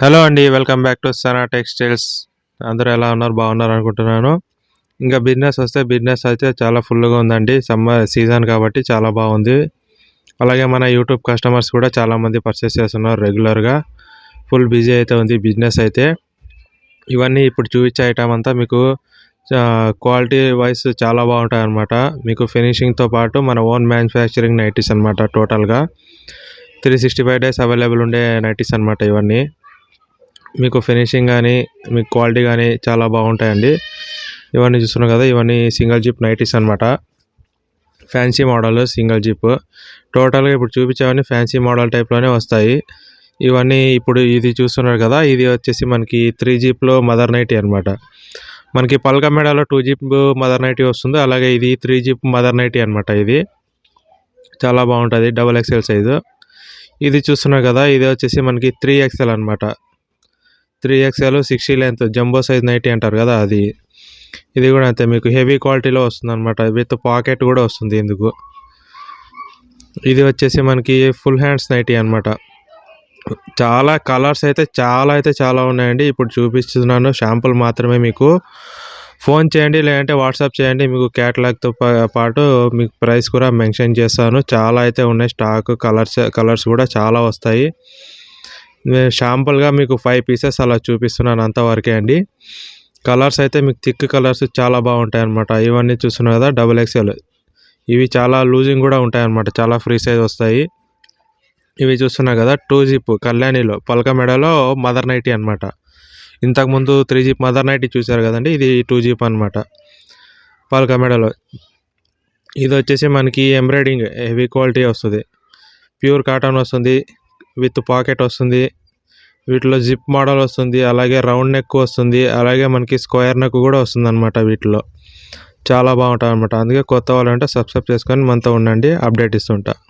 Hello అండి welcome back to Sana textiles. అందరూ ఎలా ఉన్నారు? బాగున్నారు అనుకుంటున్నాను. ఇంకా బిజినెస్ వస్తే బిజినెస్ అయితే చాలా ఫుల్గా ఉందండి. సమ్మర్ సీజన్ కాబట్టి చాలా బాగుంది. అలాగే మన యూట్యూబ్ కస్టమర్స్ కూడా చాలామంది పర్చేస్ చేస్తున్నారు రెగ్యులర్గా ఫుల్ బిజీ అయితే ఉంది బిజినెస్ అయితే. ఇవన్నీ ఇప్పుడు చూపించే ఐటమ్ అంతా మీకు క్వాలిటీ వైస్ చాలా బాగుంటాయి అన్నమాట. మీకు ఫినిషింగ్తో పాటు మన ఓన్ మ్యానుఫ్యాక్చరింగ్ నైటీస్ అనమాట టోటల్గా three sixty five days available ఉండే నైటీస్ అనమాట ఇవన్నీ. మీకు ఫినిషింగ్ కానీ మీకు క్వాలిటీ కానీ చాలా బాగుంటాయండి. ఇవన్నీ చూస్తున్నాం కదా ఇవన్నీ సింగిల్ జిప్ నైటీస్ అనమాట ఫ్యాన్సీ మోడల్ సింగిల్ జిప్ టోటల్గా ఇప్పుడు చూపించేవన్నీ ఫ్యాన్సీ మోడల్ టైప్లోనే వస్తాయి. ఇవన్నీ ఇప్పుడు ఇది చూస్తున్నారు కదా ఇది వచ్చేసి మనకి త్రీ జీప్లో మదర్ నైటీ అనమాట మనకి పల్కా మెడలో టూ జీప్ మదర్ నైటీ వస్తుంది అలాగే ఇది త్రీ జీప్ మదర్ నైటీ అనమాట ఇది. చాలా బాగుంటుంది డబల్ ఎక్స్ఎల్ సైజు ఇది చూస్తున్నారు కదా ఇది వచ్చేసి మనకి త్రీ ఎక్స్ఎల్ అనమాట three XL sixty length jumbo size nighty అంటారు కదా అది. ఇది కూడా అంతే మీకు హెవీ క్వాలిటీలో వస్తుంది అనమాట విత్ పాకెట్ కూడా వస్తుంది ఇందుకు. ఇది వచ్చేసి మనకి ఫుల్ హ్యాండ్స్ నైటీ అనమాట చాలా కలర్స్ అయితే చాలా అయితే చాలా ఉన్నాయండి. ఇప్పుడు చూపిస్తున్నాను షాంపుల్ మాత్రమే మీకు. ఫోన్ చేయండి లేదంటే వాట్సాప్ చేయండి మీకు క్యాటలాగ్తో పాటు మీకు ప్రైస్ కూడా మెన్షన్ చేస్తాను. చాలా అయితే ఉన్నాయి స్టాక్ కలర్స్ కలర్స్ కూడా చాలా వస్తాయి. నేను షాంపుల్గా మీకు ఫైవ్ పీసెస్ అలా చూపిస్తున్నాను అంతవరకే అండి. కలర్స్ అయితే మీకు థిక్ కలర్స్ చాలా బాగుంటాయి అనమాట ఇవన్నీ చూస్తున్నారు కదా డబుల్ ఎక్స్ఎల్. ఇవి చాలా లూజింగ్ కూడా ఉంటాయి అనమాట చాలా ఫ్రీ సైజ్ వస్తాయి. ఇవి చూస్తున్నారు కదా టూ జిప్ కళ్యాణిలో పలక మెడలో మదర్ నైటీ అనమాట ఇంతకుముందు త్రీ జీప్ మదర్ నైటీ చూశారు కదండి ఇది టూ జీప్ అనమాట పలక మెడలో. ఇది వచ్చేసి మనకి ఎంబ్రాయిడింగ్ హెవీ క్వాలిటీ వస్తుంది. ప్యూర్ కాటన్ వస్తుంది. విత్ పాకెట్ వస్తుంది. వీటిలో జిప్ మోడల్ వస్తుంది. అలాగే రౌండ్ నెక్ వస్తుంది. అలాగే మనకి స్క్వేర్ నెక్ కూడా వస్తుంది అనమాట వీటిలో. చాలా బాగుంటుంది అనమాట అందుకే కొత్త వాళ్ళంటే సబ్స్క్రైబ్ చేసుకొని మనతో ఉండండి. అప్డేట్ ఇస్తుంటా.